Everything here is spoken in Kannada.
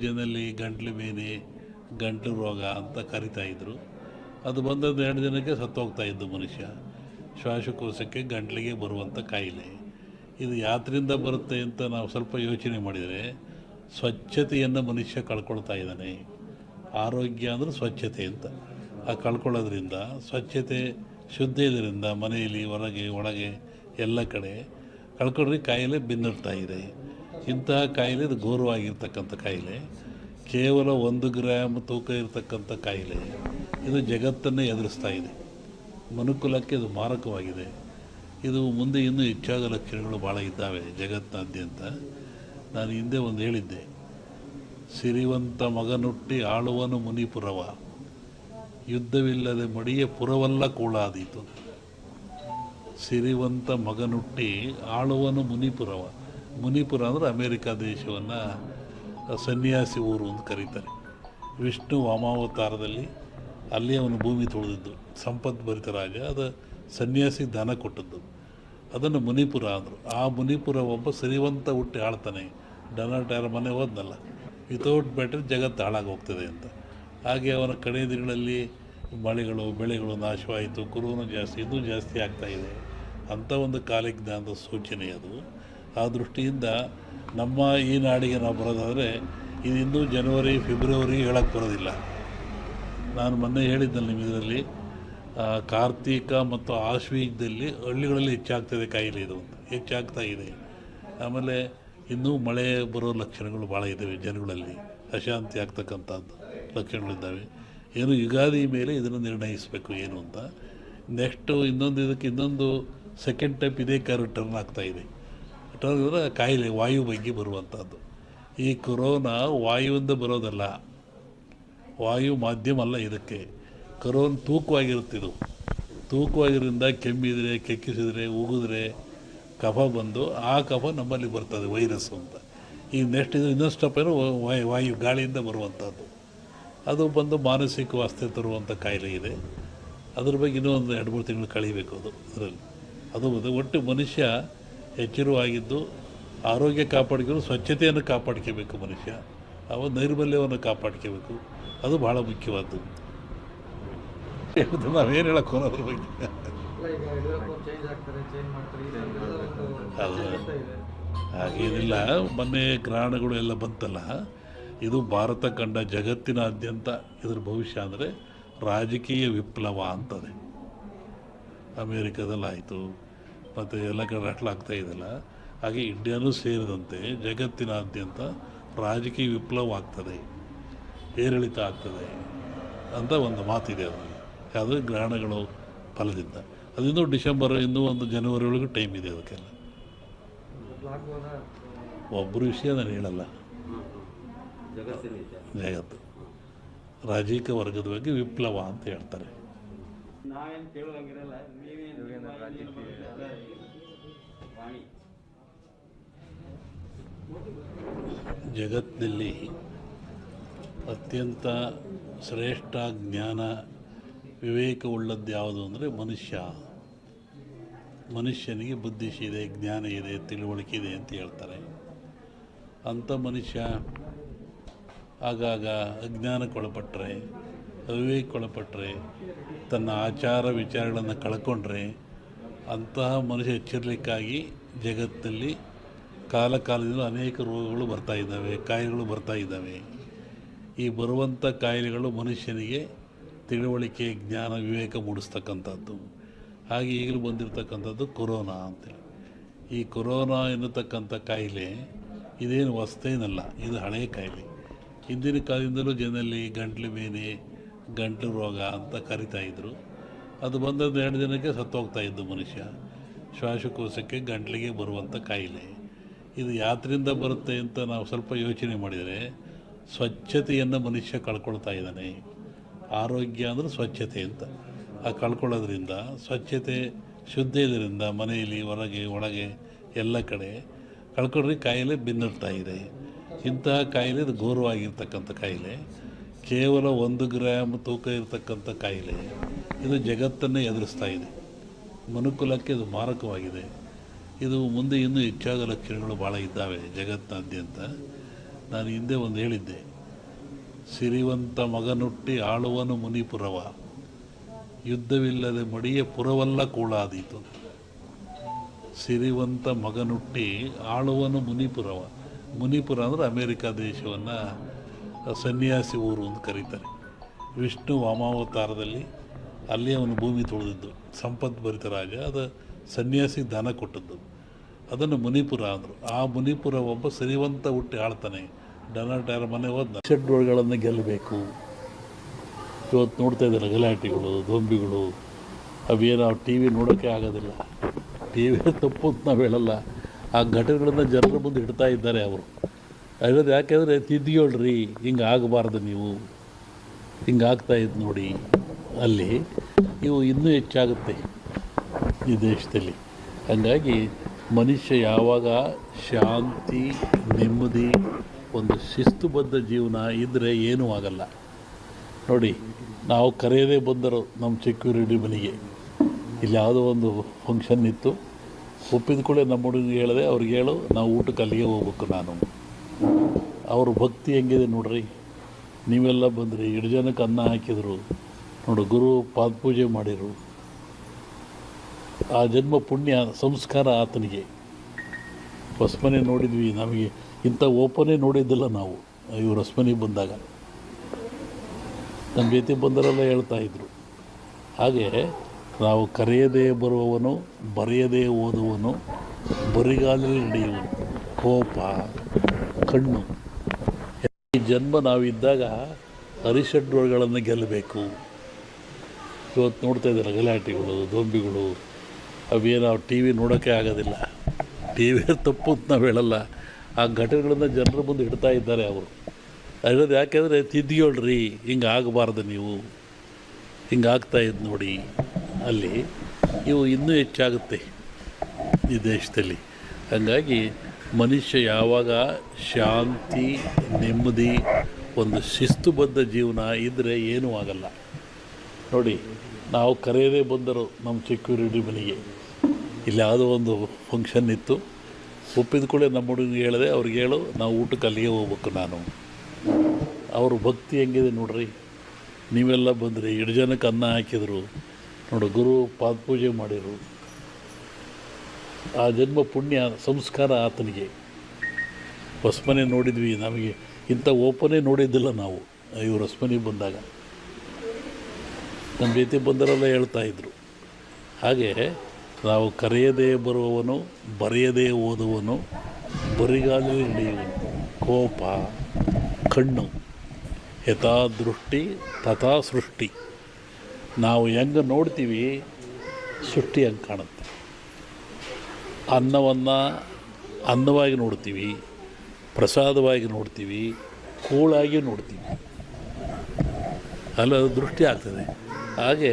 ಜನರಲ್ಲಿ ಗಂಟ್ಲು ಬೇನೆ, ಗಂಟಲು ರೋಗ ಅಂತ ಕರಿತಾ ಇದ್ರು. ಅದು ಬಂದದ್ದು ಎರಡು ದಿನಕ್ಕೆ ಸತ್ತೋಗ್ತಾ ಇದ್ದು ಮನುಷ್ಯ. ಶ್ವಾಸಕೋಶಕ್ಕೆ ಗಂಟ್ಲಿಗೆ ಬರುವಂಥ ಕಾಯಿಲೆ. ಇದು ಯಾತ್ರಿಂದ ಬರುತ್ತೆ ಅಂತ ನಾವು ಸ್ವಲ್ಪ ಯೋಚನೆ ಮಾಡಿದರೆ ಸ್ವಚ್ಛತೆಯನ್ನು ಮನುಷ್ಯ ಕಳ್ಕೊಳ್ತಾ ಇದ್ದಾನೆ. ಆರೋಗ್ಯ ಅಂದರೆ ಸ್ವಚ್ಛತೆ ಅಂತ. ಆ ಕಳ್ಕೊಳ್ಳೋದ್ರಿಂದ, ಸ್ವಚ್ಛತೆ ಶುದ್ಧ ಇದರಿಂದ ಮನೆಯಲ್ಲಿ, ಹೊರಗೆ, ಒಳಗೆ ಎಲ್ಲ ಕಡೆ ಕಳ್ಕೊಂಡ್ರೆ ಕಾಯಿಲೆ ಬೆನ್ನಿಡ್ತಾ ಇದೆ. ಇಂತಹ ಕಾಯಿಲೆ ಇದು ಘೋರವಾಗಿರ್ತಕ್ಕಂಥ ಕಾಯಿಲೆ. ಕೇವಲ ಒಂದು ಗ್ರಾಮ್ ತೂಕ ಇರತಕ್ಕಂಥ ಕಾಯಿಲೆ. ಇದು ಜಗತ್ತನ್ನೇ ಎದುರಿಸ್ತಾ ಇದೆ. ಮನುಕುಲಕ್ಕೆ ಇದು ಮಾರಕವಾಗಿದೆ. ಇದು ಮುಂದೆ ಇನ್ನೂ ಹೆಚ್ಚಾದ ಲಕ್ಷಣಗಳು ಭಾಳ ಇದ್ದಾವೆ ಜಗತ್ತಿನಾದ್ಯಂತ. ನಾನು ಹಿಂದೆ ಒಂದು ಹೇಳಿದ್ದೆ. ಸಿರಿವಂತ ಮಗನುಟ್ಟಿ ಆಳುವನು ಮುನಿಪುರವ. ಯುದ್ಧವಿಲ್ಲದೆ ಮಡಿಯ ಪುರವಲ್ಲ ಕೂಳಾದೀತು. ಸಿರಿವಂತ ಮಗನುಟ್ಟಿ ಆಳುವನು ಮುನಿಪುರವ. ಮುನಿಪುರ ಅಂದರೆ ಅಮೇರಿಕಾ ದೇಶವನ್ನು ಸನ್ಯಾಸಿ ಊರು ಅಂತ ಕರೀತಾರೆ. ವಿಷ್ಣು ವಾಮಾವತಾರದಲ್ಲಿ ಅಲ್ಲಿ ಅವನು ಭೂಮಿ ತುಳಿದಿದ್ದು ಸಂಪದ್ಭರಿತ ರಾಜ, ಅದು ಸನ್ಯಾಸಿ ದಾನ ಕೊಟ್ಟದ್ದು. ಅದನ್ನು ಮುನಿಪುರ ಅಂದರು. ಆ ಮುನಿಪುರ ಒಬ್ಬ ಸಿರಿವಂತ ಹುಟ್ಟಿ ಆಳ್ತಾನೆ. ಡನ ಯಾರ ಮನೆ ಹೋದ್ನಲ್ಲ ವಿತೌಟ್ ಬ್ಯಾಟ್ರಿ ಜಗತ್ತು ಹಾಳಾಗಿ ಹೋಗ್ತದೆ ಅಂತ. ಹಾಗೆ ಅವನ ಕಡೆ ದಿನಗಳಲ್ಲಿ ಮಳೆಗಳು, ಬೆಳೆಗಳು ನಾಶವಾಯಿತು ಕುರುನು ಜಾಸ್ತಿ, ಇನ್ನೂ ಜಾಸ್ತಿ ಆಗ್ತಾ ಇದೆ ಅಂಥ ಒಂದು ಕಾಲಜ್ಞಾನದ ಸೂಚನೆ ಅದು. ಆ ದೃಷ್ಟಿಯಿಂದ ನಮ್ಮ ಈ ನಾಡಿಗೆ ನಾವು ಬರೋದಾದರೆ ಇದು ಜನವರಿ, ಫೆಬ್ರವರಿ ಹೇಳಕ್ಕೆ ಬರೋದಿಲ್ಲ. ನಾನು ಮೊನ್ನೆ ಹೇಳಿದ್ದಲ್ಲ ನಿಮ್ಮ ಇದರಲ್ಲಿ ಕಾರ್ತೀಕ ಮತ್ತು ಆಶ್ವೀಜದಲ್ಲಿ ಹಳ್ಳಿಗಳಲ್ಲಿ ಹೆಚ್ಚಾಗ್ತದೆ ಕಾಯಿಲೆ ಇದು ಅಂತ. ಹೆಚ್ಚಾಗ್ತಾ ಇದೆ. ಆಮೇಲೆ ಇನ್ನೂ ಮಳೆ ಬರೋ ಲಕ್ಷಣಗಳು ಭಾಳ ಇದ್ದಾವೆ ಜನಗಳಲ್ಲಿ. ಅಶಾಂತಿ ಆಗ್ತಕ್ಕಂಥದ್ದು ಲಕ್ಷಣಗಳಿದ್ದಾವೆ. ಏನು ಯುಗಾದಿ ಮೇಲೆ ಇದನ್ನು ನಿರ್ಣಯಿಸಬೇಕು ಏನು ಅಂತ. ನೆಕ್ಸ್ಟು ಇನ್ನೊಂದು ಇದಕ್ಕೆ ಇನ್ನೊಂದು ಸೆಕೆಂಡ್ ಟೈಪ್ ಇದೇ ಕಾರು ಟರ್ನ್ ಆಗ್ತಾ ಇದೆ ಟರ್ನ್ ಅಂದರೆ ಕಾಯಿಲೆ, ವಾಯು ಬಗ್ಗೆ ಬರುವಂಥದ್ದು ಈ ಕೊರೋನಾ ವಾಯುವಿಂದ ಬರೋದಲ್ಲ. ವಾಯು ಮಾಧ್ಯಮ ಅಲ್ಲ ಇದಕ್ಕೆ. ಕರೋನ್ ತೂಕವಾಗಿರುತ್ತಿದ್ದು ತೂಕವಾಗಿರೋದ್ರಿಂದ ಕೆಮ್ಮಿದರೆ, ಕೆಕ್ಕಿಸಿದರೆ, ಉಗಿದ್ರೆ ಕಫ ಬಂದು ಆ ಕಫ ನಮ್ಮಲ್ಲಿ ಬರ್ತದೆ, ವೈರಸ್ ಅಂತ. ಈ ನೆಕ್ಸ್ಟ್ ಇದು ಇನ್ನೊಂದು ಸ್ಟೆಪ್ ಏನು, ವಾಯು ವಾಯು ಗಾಳಿಯಿಂದ ಬರುವಂಥದ್ದು ಅದು ಬಂದು ಮಾನಸಿಕ ವಾಸ್ತೆ ತರುವಂಥ ಕಾಯಿಲೆ ಇದೆ. ಅದ್ರ ಬಗ್ಗೆ ಇನ್ನೂ ಒಂದು ಎರಡು, ಮೂರು ತಿಂಗಳು ಕಳಿಬೇಕು ಅದು, ಅದರಲ್ಲಿ. ಅದು ಒಟ್ಟು ಮನುಷ್ಯ ಎಚ್ಚರವಾಗಿದ್ದು ಆರೋಗ್ಯ ಕಾಪಾಡ್ಕೊಂಡು ಸ್ವಚ್ಛತೆಯನ್ನು ಕಾಪಾಡ್ಕೋಬೇಕು ಮನುಷ್ಯ. ಅವ ನೈರ್ಮಲ್ಯವನ್ನು ಕಾಪಾಡ್ಕೋಬೇಕು. ಅದು ಭಾಳ ಮುಖ್ಯವಾದ್ದು. ನಾವೇನು ಹೇಳಕ್ಕೆ ಅದ್ರ ಬಗ್ಗೆ? ಅದು ಹಾಗೇನಿಲ್ಲ. ಮೊನ್ನೆ ಗ್ರಹಣಗಳು ಎಲ್ಲ ಬಂತಲ್ಲ. ಇದು ಭಾರತ ಕಂಡ ಜಗತ್ತಿನಾದ್ಯಂತ ಇದ್ರ ಭವಿಷ್ಯ ಅಂದರೆ ರಾಜಕೀಯ ವಿಪ್ಲವ ಅಂತದೆ. ಅಮೇರಿಕಾದಲ್ಲಾಯಿತು ಮತ್ತು ಎಲ್ಲ ಕಡೆ ಆಗ್ತಾ ಇದೆಯಲ್ಲ ಹಾಗೆ ಇಂಡಿಯಾನೂ ಸೇರಿದಂತೆ ಜಗತ್ತಿನಾದ್ಯಂತ ರಾಜಕೀಯ ವಿಪ್ಲವ ಆಗ್ತದೆ ಏರಿಳಿತ ಆಗ್ತದೆ ಅಂತ ಒಂದು ಮಾತಿದೆ ಅದರಲ್ಲಿ. ಅದು ಗ್ರಹಣಗಳು ಫಲದಿಂದ. ಅದಿಂದ ಡಿಸೆಂಬರ್ ಇನ್ನೂ ಒಂದು ಜನವರಿ ಒಳಗೆ ಟೈಮ್ ಇದೆ ಅದಕ್ಕೆಲ್ಲ. ಒಬ್ಬರು ವಿಷಯ ನಾನು ಹೇಳಲ್ಲ. ಜಗತ್ತು. ರಾಜಕೀಯ ವರ್ಗದ ಬಗ್ಗೆ ವಿಪ್ಲವ ಅಂತ ಹೇಳ್ತಾರೆ. ನಾವೇನು ಕೇಳುವಂಗಿರಲ್ಲ ನೀವೇನು ವಾಣಿ. ಜಗತ್ತಿನಲ್ಲಿ ಅತ್ಯಂತ ಶ್ರೇಷ್ಠ ಜ್ಞಾನ ವಿವೇಕವುಳ್ಳದ್ದು ಯಾವುದು ಅಂದರೆ ಮನುಷ್ಯ. ಮನುಷ್ಯನಿಗೆ ಬುದ್ಧಿಸಿದೆ ಜ್ಞಾನ ಇದೆ ತಿಳುವಳಿಕೆ ಇದೆ ಅಂತ ಹೇಳ್ತಾರೆ. ಅಂಥ ಮನುಷ್ಯ ಆಗಾಗ ಅಜ್ಞಾನಕ್ಕೊಳಪಟ್ಟರೆ ಅವಿವೇಕಕ್ಕೊಳಪಟ್ಟರೆ ತನ್ನ ಆಚಾರ ವಿಚಾರಗಳನ್ನು ಕಳ್ಕೊಂಡ್ರೆ ಅಂತಹ ಮನುಷ್ಯ ಎಚ್ಚರಲಿಕ್ಕಾಗಿ ಜಗತ್ತಿನಲ್ಲಿ ಕಾಲ ಕಾಲದಿಂದ ಅನೇಕ ರೋಗಗಳು ಬರ್ತಾ ಇದ್ದಾವೆ, ಕಾಯಿಲೆಗಳು ಬರ್ತಾ ಇದ್ದಾವೆ. ಈ ಬರುವಂಥ ಕಾಯಿಲೆಗಳು ಮನುಷ್ಯನಿಗೆ ತಿಳುವಳಿಕೆ, ಜ್ಞಾನ, ವಿವೇಕ ಮೂಡಿಸ್ತಕ್ಕಂಥದ್ದು. ಹಾಗೆ ಈಗಲೂ ಬಂದಿರತಕ್ಕಂಥದ್ದು ಕೊರೋನಾ ಅಂತೇಳಿ. ಈ ಕೊರೋನಾ ಎನ್ನುತಕ್ಕಂಥ ಕಾಯಿಲೆ ಇದೇನು ವಸ್ತೇನಲ್ಲ ಇದು ಹಳೆಯ ಕಾಯಿಲೆ. ಹಿಂದಿನ ಕಾಲದಿಂದಲೂ ಜನರಲ್ಲಿ ಗಂಟ್ಲು ಬೇನೆ ಗಂಟಲು ರೋಗ ಅಂತ ಕರಿತಾ ಇದ್ರು. ಅದು ಬಂದದ್ದು ಎರಡು ದಿನಕ್ಕೆ ಸತ್ತೋಗ್ತಾ ಇದ್ದು ಮನುಷ್ಯ. ಶ್ವಾಸಕೋಶಕ್ಕೆ ಗಂಟಲಿಗೆ ಬರುವಂಥ ಕಾಯಿಲೆ. ಇದು ಯಾತ್ರಿಂದ ಬರುತ್ತೆ ಅಂತ ನಾವು ಸ್ವಲ್ಪ ಯೋಚನೆ ಮಾಡಿದರೆ ಸ್ವಚ್ಛತೆಯನ್ನು ಮನುಷ್ಯ ಕಳ್ಕೊಳ್ತಾ ಇದ್ದಾನೆ. ಆರೋಗ್ಯ ಅಂದರೆ ಸ್ವಚ್ಛತೆ ಅಂತ. ಆ ಕಳ್ಕೊಳ್ಳೋದ್ರಿಂದ, ಸ್ವಚ್ಛತೆ ಶುದ್ಧ ಇದರಿಂದ ಮನೆಯಲ್ಲಿ, ಹೊರಗೆ, ಒಳಗೆ, ಎಲ್ಲ ಕಡೆ ಕಳ್ಕೊಂಡ್ರೆ ಕಾಯಿಲೆ ಬೆನ್ನಿಡ್ತಾ ಇದೆ. ಇಂತಹ ಕಾಯಿಲೆ ಇದು ಘೋರವಾಗಿರ್ತಕ್ಕಂಥ ಕಾಯಿಲೆ. ಕೇವಲ ಒಂದು ಗ್ರಾಮ್ ತೂಕ ಇರತಕ್ಕಂಥ ಕಾಯಿಲೆ ಇದು ಜಗತ್ತನ್ನೇ ಎದುರಿಸ್ತಾ ಇದೆ. ಮನುಕುಲಕ್ಕೆ ಇದು ಮಾರಕವಾಗಿದೆ. ಇದು ಮುಂದೆ ಇನ್ನೂ ಹೆಚ್ಚಾದ ಲಕ್ಷಣಗಳು ಭಾಳ ಇದ್ದಾವೆ ಜಗತ್ತಿನಾದ್ಯಂತ. ನಾನು ಹಿಂದೆ ಒಂದು ಹೇಳಿದ್ದೆ. ಸಿರಿವಂತ ಮಗನುಟ್ಟಿ ಆಳುವನು ಮುನಿಪುರವ. ಯುದ್ಧವಿಲ್ಲದೆ ಮಡಿಯ ಪುರವಲ್ಲ ಕೂಳಾದೀತು. ಸಿರಿವಂತ ಮಗನುಟ್ಟಿ ಆಳುವನು ಮುನಿಪುರವ. ಮುನಿಪುರ ಅಂದರೆ ಅಮೇರಿಕಾ ದೇಶವನ್ನು ಸನ್ಯಾಸಿ ಊರು ಅಂತ ಕರೀತಾರೆ. ವಿಷ್ಣು ವಾಮಾವತಾರದಲ್ಲಿ ಅಲ್ಲಿ ಅವನು ಭೂಮಿ ತೊಳೆದಿದ್ದು. ಸಂಪತ್ ಭರಿತ ರಾಜ, ಅದು ಸನ್ಯಾಸಿ ದಾನ ಕೊಟ್ಟದ್ದು. ಅದನ್ನು ಮುನಿಪುರ ಅಂದರು. ಆ ಮುನಿಪುರ ಒಬ್ಬ ಸಿರಿವಂತ ಹುಟ್ಟಿ ಆಳ್ತಾನೆ. ಡೊನಾಲ್ಡ್ ಯಾರ ಮನೆ ಹೋದ ಶೆಡ್ಗಳನ್ನು ಗೆಲ್ಲಬೇಕು. ಇವತ್ತು ನೋಡ್ತಾ ಇದ್ದಾರೆ ಗಲಾಟೆಗಳು ದೊಂಬಿಗಳು ಅವೇನು ಟಿ ವಿ ನೋಡೋಕ್ಕೆ ಆಗೋದಿಲ್ಲ. ಟಿ ವಿ ತಪ್ಪು ಅಂತ ನಾವು ಹೇಳಲ್ಲ. ಆ ಘಟನೆಗಳನ್ನು ಜನರ ಮುಂದೆ ಇಡ್ತಾ ಇದ್ದಾರೆ ಅವರು. ಹೇಳೋದು ಯಾಕೆಂದರೆ ತಿದ್ದಿಗೇಳ್ರಿ, ಹಿಂಗೆ ಆಗಬಾರ್ದು ನೀವು. ಹಿಂಗೆ ಆಗ್ತಾ ಇದ್ದು ನೋಡಿ. ಅಲ್ಲಿ ಇವು ಇನ್ನೂ ಹೆಚ್ಚಾಗುತ್ತೆ ಈ ದೇಶದಲ್ಲಿ. ಹಾಗಾಗಿ ಮನುಷ್ಯ ಯಾವಾಗ ಶಾಂತಿ, ನೆಮ್ಮದಿ, ಒಂದು ಶಿಸ್ತುಬದ್ಧ ಜೀವನ ಇದ್ದರೆ ಏನೂ ಆಗಲ್ಲ. ನೋಡಿ, ನಾವು ಕರೆಯದೇ ಬಂದರು ನಮ್ಮ ಸೆಕ್ಯೂರಿಟಿ ಮನೆಗೆ ಇಲ್ಲಿ ಯಾವುದೋ ಒಂದು ಫಂಕ್ಷನ್ ಇತ್ತು. ಒಪ್ಪಿದ ಕೂಡ ನಮ್ಮ ಹುಡುಗಿಗೆ ಹೇಳಿದೆ, ಅವ್ರಿಗೆ ಹೇಳು, ನಾವು ಊಟಕ್ಕೆ ಅಲ್ಲಿಗೆ ಹೋಗ್ಬೇಕು ನಾನು. ಅವ್ರ ಭಕ್ತಿ ಹೆಂಗಿದೆ ನೋಡ್ರಿ. ನೀವೆಲ್ಲ ಬಂದ್ರಿ ಎರಡು ಜನಕ್ಕೆ ಅನ್ನ ಹಾಕಿದರು. ನೋಡು, ಗುರು ಪಾದಪೂಜೆ ಮಾಡಿರು. ಆ ಜನ್ಮ ಪುಣ್ಯ ಸಂಸ್ಕಾರ ಆತನಿಗೆ. ಹೊಸ್ಮನೆ ನೋಡಿದ್ವಿ, ನಮಗೆ ಇಂಥ ಓಪನೇ ನೋಡಿದ್ದಿಲ್ಲ ನಾವು, ಇವ್ರ ಹೊಸ್ಮನೆಗೆ ಬಂದಾಗ. ನಮ್ಮ ಜೊತೆ ಬಂದರೆಲ್ಲ ಹೇಳ್ತಾ ಇದ್ರು. ಹಾಗೆ ನಾವು ಕರೆಯದೇ ಬರುವವನು, ಬರೆಯದೇ ಓದುವನು, ಬರಿಗಾಲಲ್ಲಿ ನಡೆಯುವನು. ಕೋಪ, ಕಣ್ಣು. ಜನ್ಮ ನಾವಿದ್ದಾಗ ಅರಿಷಡ್ಗಳನ್ನು ಗೆಲ್ಲಬೇಕು. ಇವತ್ತು ನೋಡ್ತಾ ಇದ್ದಾರೆ ಗಲಾಟೆಗಳು, ದೊಂಬಿಗಳು, ಅವೇನು ನಾವು ಟಿ ವಿ ನೋಡೋಕ್ಕೆ ಆಗೋದಿಲ್ಲ. ಟಿ ವಿ ತಪ್ಪು ಅಂತ ನಾವು ಹೇಳಲ್ಲ. ಆ ಘಟನೆಗಳನ್ನು ಜನರ ಮುಂದೆ ಇಡ್ತಾ ಇದ್ದಾರೆ ಅವರು. ಅದರದ್ದು ಯಾಕೆಂದರೆ ತಿದ್ದಿಗೇಳ್ರಿ ಹಿಂಗೆ ಆಗಬಾರ್ದು ನೀವು. ಹಿಂಗೆ ಇದ್ದು ನೋಡಿ. ಅಲ್ಲಿ ಇವು ಇನ್ನೂ ಹೆಚ್ಚಾಗುತ್ತೆ ಈ ದೇಶದಲ್ಲಿ. ಹಾಗಾಗಿ ಮನುಷ್ಯ ಯಾವಾಗ ಶಾಂತಿ, ನೆಮ್ಮದಿ, ಒಂದು ಶಿಸ್ತುಬದ್ಧ ಜೀವನ ಇದ್ದರೆ ಏನೂ ಆಗಲ್ಲ. ನೋಡಿ, ನಾವು ಕರೆಯದೇ ಬಂದರು ನಮ್ಮ ಸೆಕ್ಯೂರಿಟಿ ಮನೆಗೆ. ಇಲ್ಲಿ ಯಾವುದೋ ಒಂದು ಫಂಕ್ಷನ್ ಇತ್ತು. ಒಪ್ಪಿದ ಕೂಡ ನಮ್ಮ ಹುಡುಗಿಗೆ ಹೇಳಿದೆ, ಅವ್ರಿಗೆ ಹೇಳು, ನಾವು ಊಟಕ್ಕೆ ಅಲ್ಲಿಗೆ ಹೋಗ್ಬೇಕು ನಾನು. ಅವ್ರ ಭಕ್ತಿ ಹೆಂಗಿದೆ ನೋಡ್ರಿ. ನೀವೆಲ್ಲ ಬಂದ್ರಿ ಎರಡು ಜನಕ್ಕೆ ಅನ್ನ ಹಾಕಿದರು. ನೋಡು, ಗುರು ಪಾದಪೂಜೆ ಮಾಡಿರು ಆ ಜನ್ಮ ಪುಣ್ಯ ಸಂಸ್ಕಾರ ಆತನಿಗೆ. ಹೊಸ್ಮನೆ ನೋಡಿದ್ವಿ, ನಮಗೆ ಇಂಥ ಓಪನೇ ನೋಡಿದ್ದಿಲ್ಲ ನಾವು, ಇವರು ಹೊಸ್ಮನೆಗೆ ಬಂದಾಗ. ನಮ್ಮ ಜೊತೆ ಬಂದರೆಲ್ಲ ಹೇಳ್ತಾ ಇದ್ರು. ಹಾಗೆ ನಾವು ಕರೆಯದೇ ಬರುವವನು, ಬರೆಯದೇ ಓದುವನು ಬರಿಗಾಲಲ್ಲಿ ಹಿಡಿಯುವನು ಕೋಪ, ಕಣ್ಣು ಯಥಾ ದೃಷ್ಟಿ ತಥಾ ಸೃಷ್ಟಿ ನಾವು ಹೆಂಗೆ ನೋಡ್ತೀವಿ, ಸೃಷ್ಟಿ ಹಂಗೆ ಕಾಣುತ್ತೆ. ಅನ್ನವನ್ನು ಅನ್ನವಾಗಿ ನೋಡ್ತೀವಿ ಪ್ರಸಾದವಾಗಿ ನೋಡ್ತೀವಿ ಕೂಳಾಗಿ ನೋಡ್ತೀವಿ. ಅಲ್ಲ ದೃಷ್ಟಿ ಆಗ್ತದೆ. ಹಾಗೆ